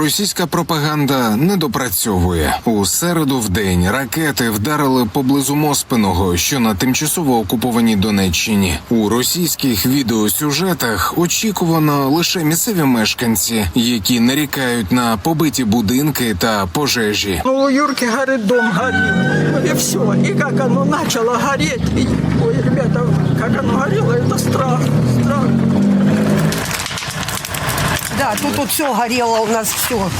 Російська пропаганда не допрацьовує у середу в день. Ракети вдарили поблизу Моспиного, що на тимчасово окупованій Донеччині. У російських відеосюжетах очікувано лише місцеві мешканці, які нарікають на побиті будинки та пожежі. Ну, у Юрки горит дом, горит. И все. И как оно начало гореть. Ой, Да, тут все горело у нас все.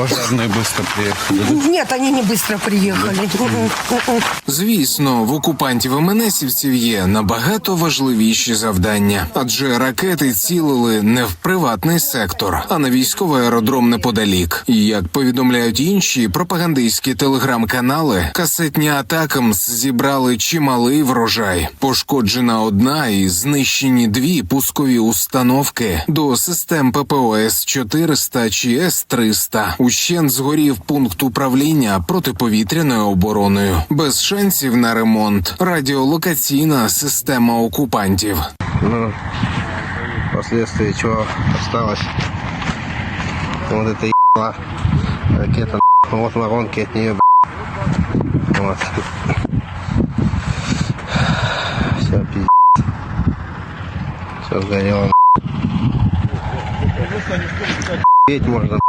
Пожарные быстро приехали. Нет, они не быстро приехали. М-м-м. Звісно, в окупантів і менесівців є набагато важливіші завдання, адже ракети цілили не в приватний сектор, а на військовий аеродром неподалік. І як повідомляють інші пропагандистські телеграм-канали, касетні атакамс зібрали чималий врожай. Пошкоджена одна і знищені дві пускові установки до систем ППО С-400 чи С-300. Ущент згорів пункт управління протиповітряною обороною. Без шансів на ремонт. Радіолокаційна система окупантів. Ну, последствия чего осталось. Вот это ебала ракета. Вот воронки от нее. Вот. Все пиздец. Все сгорело. Петь можно.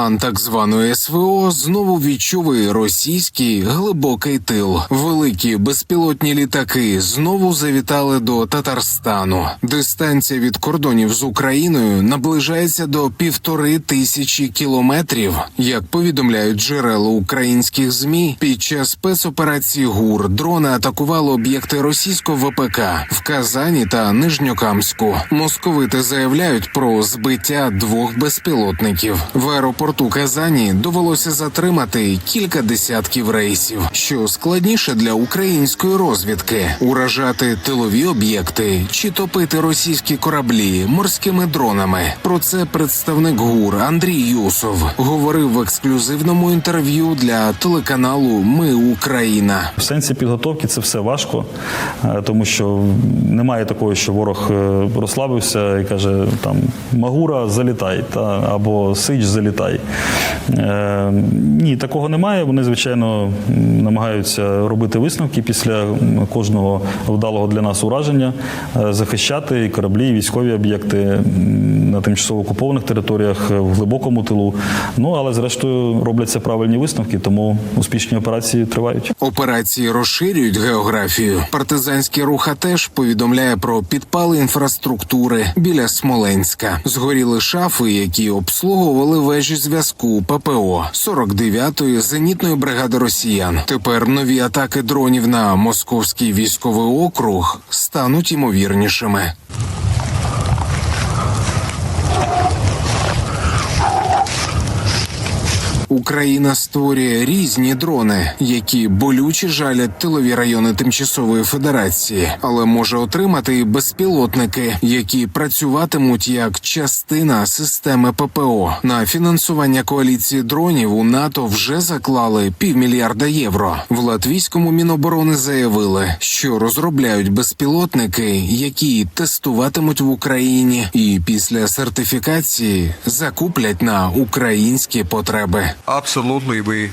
План так званої СВО знову відчув російський глибокий тил. Великі безпілотні літаки знову завітали до Татарстану. Дистанція від кордонів з Україною наближається до півтори тисячі кілометрів. Як повідомляють джерела українських змі, під час спецоперації ГУР дрони атакували об'єкти російського ВПК в Казані та Нижньокамську. Московити заявляють про збиття двох безпілотників. В аеропорту Казані довелося затримати кілька десятків рейсів, що складніше для української розвідки уражати тилові об'єкти чи топити російські кораблі морськими дронами. Про це представник ГУР Андрій Юсов говорив в ексклюзивному інтерв'ю для телеканалу Ми Україна. В сенсі підготовки це все важко, е, тому що немає такого, що ворог е, розслабився і каже: там Магура, залітай, та або Сич, залітай. Е, ні, такого немає. Вони, звичайно, намагаються робити висновки після кожного вдалого для нас ураження, е, захищати і кораблі, і військові об'єкти на тимчасово окупованих територіях е, в глибокому тилу. Ну але зрештою робляться правильні висновки, тому успішні операції тривають. Операції розширюють географію. Партизанський рух теж повідомляє про підпали інфраструктури біля Смоленська. Згоріли шафи, які обслуговували вежі зв'язку ППО 49-ї зенітної бригади росіян. Тепер нові атаки дронів на московський військовий округ стануть ймовірнішими. Україна створює різні дрони, які болюче жалять тилові райони тимчасової федерації, але може отримати і безпілотники, які працюватимуть як частина системи ППО. На фінансування коаліції дронів у НАТО вже заклали півмільярда євро. В латвійському міноборони заявили, що розробляють безпілотники, які тестуватимуть в Україні, і після сертифікації закуплять на українські потреби. Absolutely, we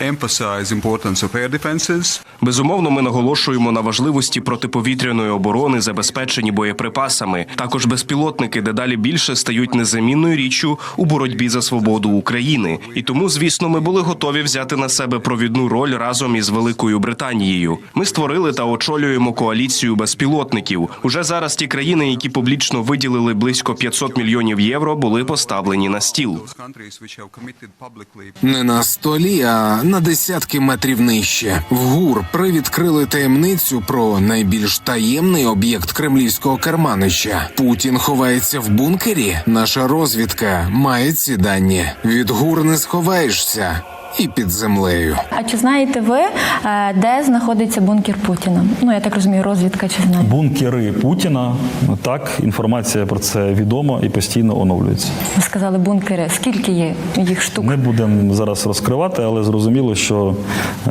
emphasize importance of air defenses. Безумовно, ми наголошуємо на важливості протиповітряної оборони, забезпечені боєприпасами. Також безпілотники дедалі більше стають незамінною річчю у боротьбі за свободу України. І тому, звісно, ми були готові взяти на себе провідну роль разом із Великою Британією. Ми створили та очолюємо коаліцію безпілотників. Уже зараз ті країни, які публічно виділили близько 500 мільйонів євро, були поставлені на стіл. Не на столі, а на десятки метрів нижче. В ГУР привідкрили таємницю про найбільш таємний об'єкт кремлівського керманища. Путін ховається в бункері. Наша розвідка має ці дані. Від ГУР не сховаєшся. І під землею. А чи знаєте ви, е, де знаходиться бункер Путіна? Ну я так розумію, розвідка чи знає? Бункери Путіна так, інформація про це відома і постійно оновлюється. Ви сказали бункери. Скільки є їх штук? Не будемо зараз розкривати, але зрозуміло, що е,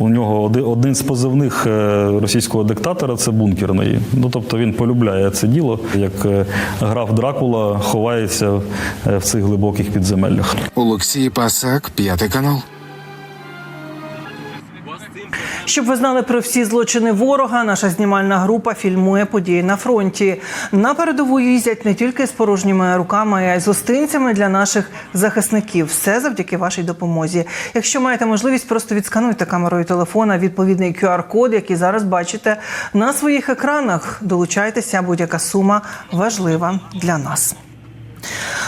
у нього оди- один з позивних е, російського диктатора це бункерний. Ну тобто він полюбляє це діло, як е, граф Дракула ховається в цих глибоких підземеллях. Олексій Пасак, п'ятий канал. Щоб ви знали про всі злочини ворога, наша знімальна група фільмує події на фронті. На передову їздять не тільки з порожніми руками, а й з гостинцями для наших захисників. Все завдяки вашій допомозі. Якщо маєте можливість, просто відскануйте камерою телефона відповідний QR-код, який зараз бачите на своїх екранах. Долучайтеся, будь-яка сума важлива для нас.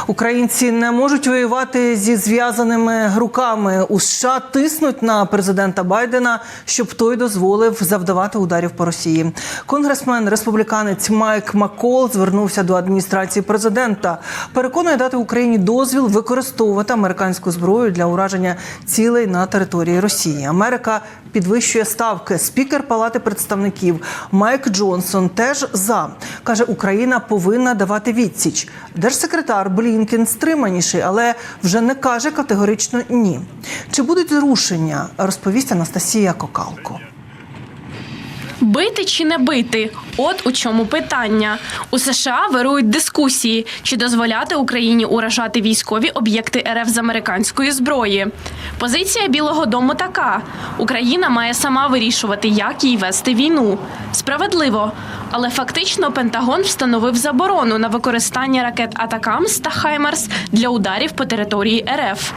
Українці не можуть воювати зі зв'язаними руками. У США тиснуть на президента Байдена, щоб той дозволив завдавати ударів по Росії. Конгресмен республіканець Майк Маккол звернувся до адміністрації президента. Переконує дати Україні дозвіл використовувати американську зброю для ураження цілей на території Росії. Америка підвищує ставки. Спікер Палати представників Майк Джонсон теж за каже, Україна повинна давати відсіч. Держсекретар Блінкен стриманіший, але вже не каже категорично ні. Чи будуть зрушення? Розповість Анастасія Кокалко. Бити чи не бити? От у чому питання. У США вирують дискусії, чи дозволяти Україні уражати військові об'єкти РФ з американської зброї. Позиція Білого Дому така: Україна має сама вирішувати, як їй вести війну. Справедливо. Але фактично Пентагон встановив заборону на використання ракет Атакамс та Хаймарс для ударів по території РФ.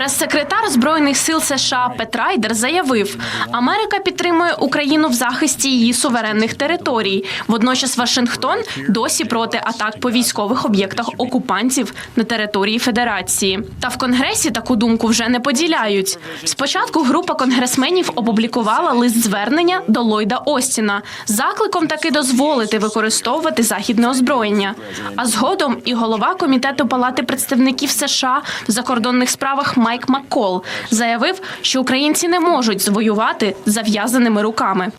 Прес-секретар збройних сил США Пет Райдер заявив, Америка підтримує Україну в захисті її суверенних територій. Водночас Вашингтон досі проти атак по військових об'єктах окупантів на території Федерації. Та в Конгресі таку думку вже не поділяють. Спочатку група конгресменів опублікувала лист звернення до Ллойда Остіна з закликом таки дозволити використовувати західне озброєння. А згодом і голова комітету Палати представників США в закордонних справах Майк Маккол заявив, що українці не можуть звоювати зав'язаними руками.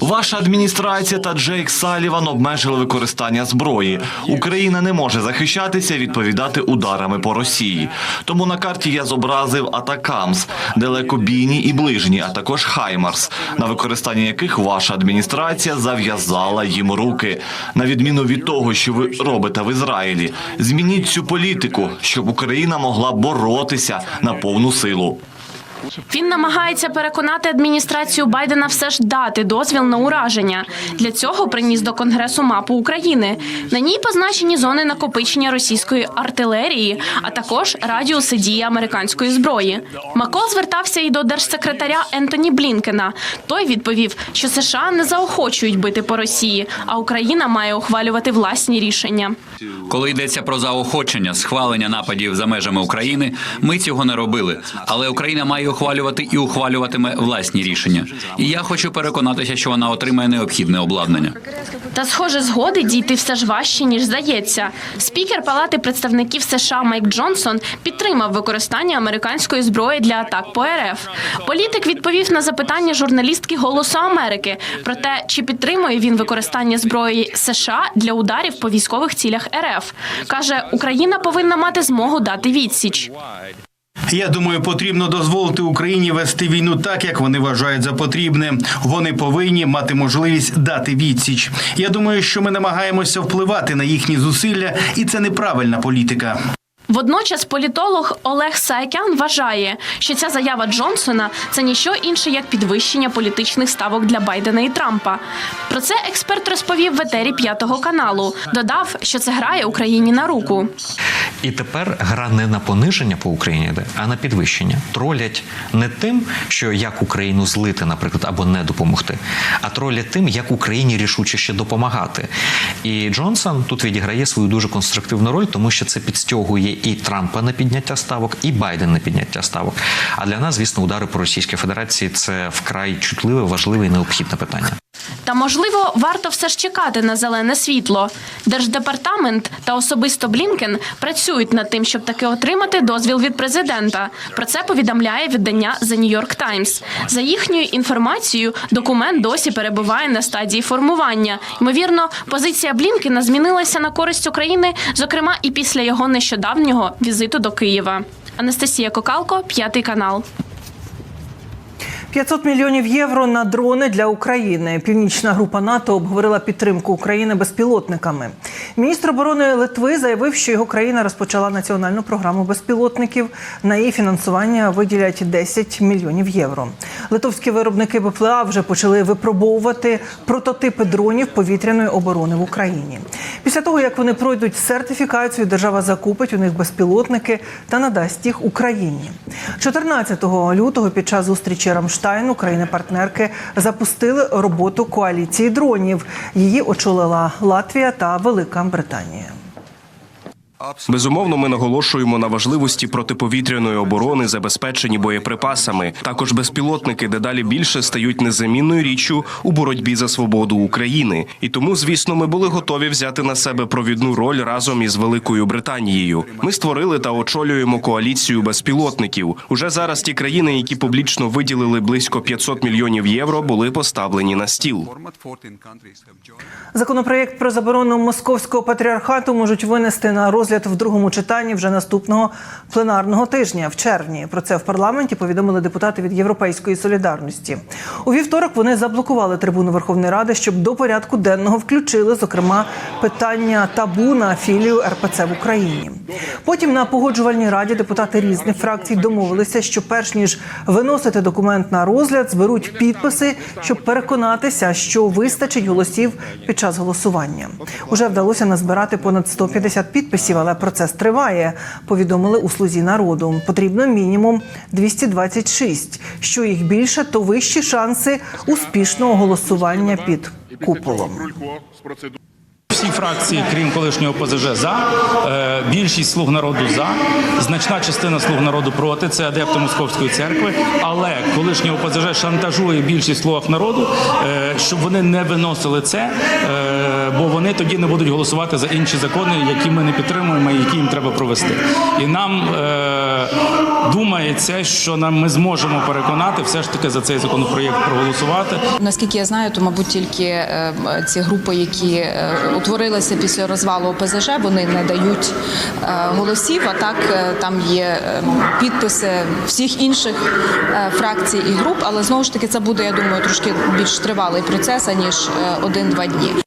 Ваша адміністрація та Джейк Саліван обмежили використання зброї. Україна не може захищатися відповідати ударами по Росії. Тому на карті я зобразив Атакамс, далекобійні і ближні, а також Хаймарс, на використання яких ваша адміністрація зав'язала їм руки. На відміну від того, що ви робите в Ізраїлі, змініть цю політику, щоб Україна могла боротися на повну силу. Він намагається переконати адміністрацію Байдена все ж дати дозвіл на ураження. Для цього приніс до конгресу мапу України. На ній позначені зони накопичення російської артилерії, а також радіуси дії американської зброї. Макол звертався і до держсекретаря Ентоні Блінкена. Той відповів, що США не заохочують бити по Росії, а Україна має ухвалювати власні рішення. Коли йдеться про заохочення схвалення нападів за межами України, ми цього не робили. Але Україна має ухвалювати і ухвалюватиме власні рішення. І я хочу переконатися, що вона отримає необхідне обладнання. Та, схоже, згоди дійти все ж важче, ніж здається. Спікер Палати представників США Майк Джонсон підтримав використання американської зброї для атак по РФ. Політик відповів на запитання журналістки Голосу Америки про те, чи підтримує він використання зброї США для ударів по військових цілях РФ. каже, Україна повинна мати змогу дати відсіч. Я думаю, потрібно дозволити Україні вести війну так, як вони вважають за потрібне. Вони повинні мати можливість дати відсіч. Я думаю, що ми намагаємося впливати на їхні зусилля, і це неправильна політика. Водночас політолог Олег Саакян вважає, що ця заява Джонсона це ніщо інше як підвищення політичних ставок для Байдена і Трампа. Про це експерт розповів в етері п'ятого каналу. Додав, що це грає Україні на руку. І тепер гра не на пониження по Україні а на підвищення. Тролять не тим, що як Україну злити, наприклад, або не допомогти, а тролять тим, як Україні рішуче ще допомагати. І Джонсон тут відіграє свою дуже конструктивну роль, тому що це підстягує і Трампа на підняття ставок, і Байден на підняття ставок. А для нас, звісно, удари по Російській Федерації це вкрай чутливе, важливе і необхідне питання. Та можливо, варто все ж чекати на зелене світло. Держдепартамент та особисто Блінкен працюють над тим, щоб таки отримати дозвіл від президента. Про це повідомляє видання The New York Times. За їхньою інформацією, документ досі перебуває на стадії формування. Ймовірно, позиція Блінкена змінилася на користь України, зокрема і після його нещодавнього візиту до Києва. Анастасія Кокалко, п'ятий канал. 500 мільйонів євро на дрони для України. Північна група НАТО обговорила підтримку України безпілотниками. Міністр оборони Литви заявив, що його країна розпочала національну програму безпілотників. На її фінансування виділять 10 мільйонів євро. Литовські виробники БПЛА вже почали випробовувати прототипи дронів повітряної оборони в Україні. Після того, як вони пройдуть сертифікацію, держава закупить у них безпілотники та надасть їх Україні. 14 лютого під час зустрічі Рамштайну країни-партнерки запустили роботу коаліції дронів. Її очолила Латвія та Велика Британія. Безумовно, ми наголошуємо на важливості протиповітряної оборони, забезпечені боєприпасами. Також безпілотники дедалі більше стають незамінною річчю у боротьбі за свободу України. І тому, звісно, ми були готові взяти на себе провідну роль разом із Великою Британією. Ми створили та очолюємо коаліцію безпілотників. Уже зараз ті країни, які публічно виділили близько 500 мільйонів євро, були поставлені на стіл. Законопроєкт про заборону московського патріархату можуть винести на розгляд в другому читанні вже наступного пленарного тижня в червні. Про це в парламенті повідомили депутати від Європейської солідарності. У вівторок вони заблокували трибуну Верховної Ради, щоб до порядку денного включили, зокрема, питання табу на філію РПЦ в Україні. Потім на погоджувальній раді депутати різних фракцій домовилися, що перш ніж виносити документ на розгляд, зберуть підписи, щоб переконатися, що вистачить голосів під час голосування. Уже вдалося назбирати понад 150 підписів, але процес триває. Повідомили у слузі народу. Потрібно мінімум 226. Що їх більше, то вищі шанси успішного голосування під куполом. Всі фракції, крім колишнього ОПЗЖ, за Е, більшість слуг народу за значна частина слуг народу проти. Це адепти московської церкви. Але колишнє ОПЗЖ шантажує більшість слуг народу, е, щоб вони не виносили це, е, бо вони тоді не будуть голосувати за інші закони, які ми не підтримуємо, і які їм треба провести. І нам думається, що нам ми зможемо переконати все ж таки за цей законопроєкт проголосувати. Наскільки я знаю, то мабуть тільки е, ці групи, які е, утворилися після розвалу ОПЗЖ, вони не дають е, голосів. А так там є підписи всіх інших фракцій і груп. Але знову ж таки це буде, я думаю, трошки більш тривалий процес аніж один-два дні.